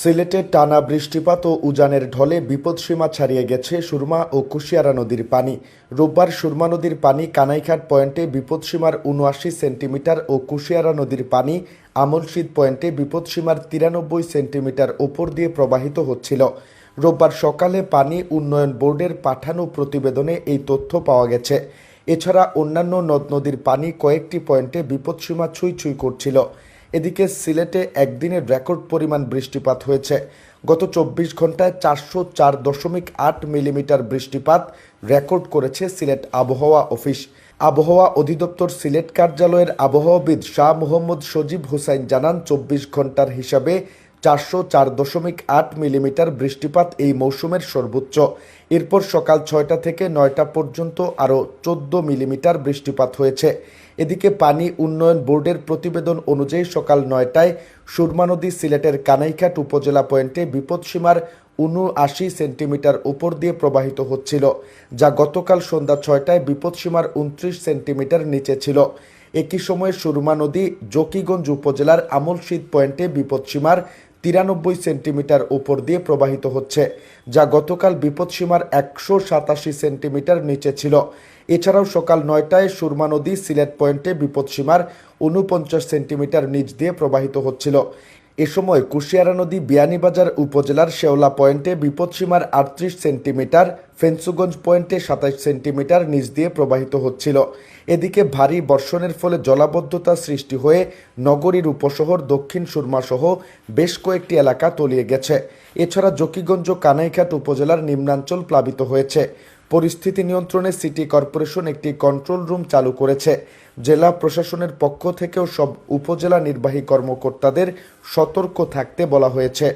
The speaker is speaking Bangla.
সিলেটে টানা বৃষ্টিপাত ও উজানের ঢলে বিপদসীমা ছাড়িয়ে গেছে সুরমা ও কুশিয়ারা নদীর পানি। রোববার সুরমা নদীর পানি কানাইঘাট পয়েন্টে বিপদসীমার উনআশি সেন্টিমিটার ও কুশিয়ারা নদীর পানি আমলশীত পয়েন্টে বিপদসীমার তিরানব্বই সেন্টিমিটার ওপর দিয়ে প্রবাহিত হচ্ছিল। রোববার সকালে পানি উন্নয়ন বোর্ডের পাঠানো প্রতিবেদনে এই তথ্য পাওয়া গেছে। এছাড়া অন্যান্য নদ নদীর পানি কয়েকটি পয়েন্টে বিপদসীমা ছুঁই ছুঁই করছিল। এদিকে সিলেটে একদিনের রেকর্ড পরিমাণ বৃষ্টিপাত হয়েছে। গত চব্বিশ ঘন্টায় চারশো চার দশমিক আট মিলিমিটার বৃষ্টিপাত রেকর্ড করেছে সিলেট আবহাওয়া অফিস। আবহাওয়া অধিদপ্তর সিলেট কার্যালয়ের আবহাওয়াবিদ শাহ মোহাম্মদ সজীব হুসাইন জানান, চব্বিশ ঘণ্টার হিসাবে চারশো চার দশমিক আট মিলিমিটার বৃষ্টিপাত এই মৌসুমের সর্বোচ্চ। এরপর সকাল ছয়টা থেকে নয়টা পর্যন্ত আরও চোদ্দ মিলিমিটার বৃষ্টিপাত হয়েছে। এদিকে পানি উন্নয়ন বোর্ডের প্রতিবেদন অনুযায়ী সকাল নয়টায় সুরমা নদী সিলেটের কানাইঘাট উপজেলা পয়েন্টে বিপদসীমার উনআশি সেন্টিমিটার উপর দিয়ে প্রবাহিত হচ্ছিল, যা গতকাল সন্ধ্যা ছয়টায় বিপদসীমার উনত্রিশ সেন্টিমিটার নিচে ছিল। একই সময়ে সুরমা নদী জকিগঞ্জ উপজেলার আমলশীত পয়েন্টে বিপদসীমার তিরানব্বই সেন্টিমিটার ওপর দিয়ে প্রবাহিত হচ্ছে, যা গতকাল বিপদসীমার একশো সাতাশি সেন্টিমিটার নিচে ছিল। এছাড়াও সকাল নয়টায় সুরমা নদী সিলেট পয়েন্টে বিপদসীমার উনপঞ্চাশ সেন্টিমিটার নিচ দিয়ে প্রবাহিত হচ্ছিল। এ সময় কুশিয়ারা নদী বিয়ানীবাজার উপজেলার শেওলা পয়েন্টে বিপদসীমার আটত্রিশ সেন্টিমিটার, ফেন্সুগঞ্জ পয়েন্টে সাতাশ সেন্টিমিটার নিচ দিয়ে প্রবাহিত হচ্ছিল। এদিকে ভারী বর্ষণের ফলে জলাবদ্ধতা সৃষ্টি হয়ে নগরীর উপশহর দক্ষিণ সুরমা সহ বেশ কয়েকটি এলাকা তলিয়ে গেছে। এছাড়া জকিগঞ্জ কানাইঘাট উপজেলার নিম্নাঞ্চল প্লাবিত হয়েছে। পরিস্থিতি নিয়ন্ত্রণে সিটি কর্পোরেশন একটি কন্ট্রোল রুম চালু করেছে। জেলা প্রশাসনের পক্ষ থেকেও সব উপজেলা নির্বাহী কর্মকর্তাদের সতর্ক থাকতে বলা হয়েছে।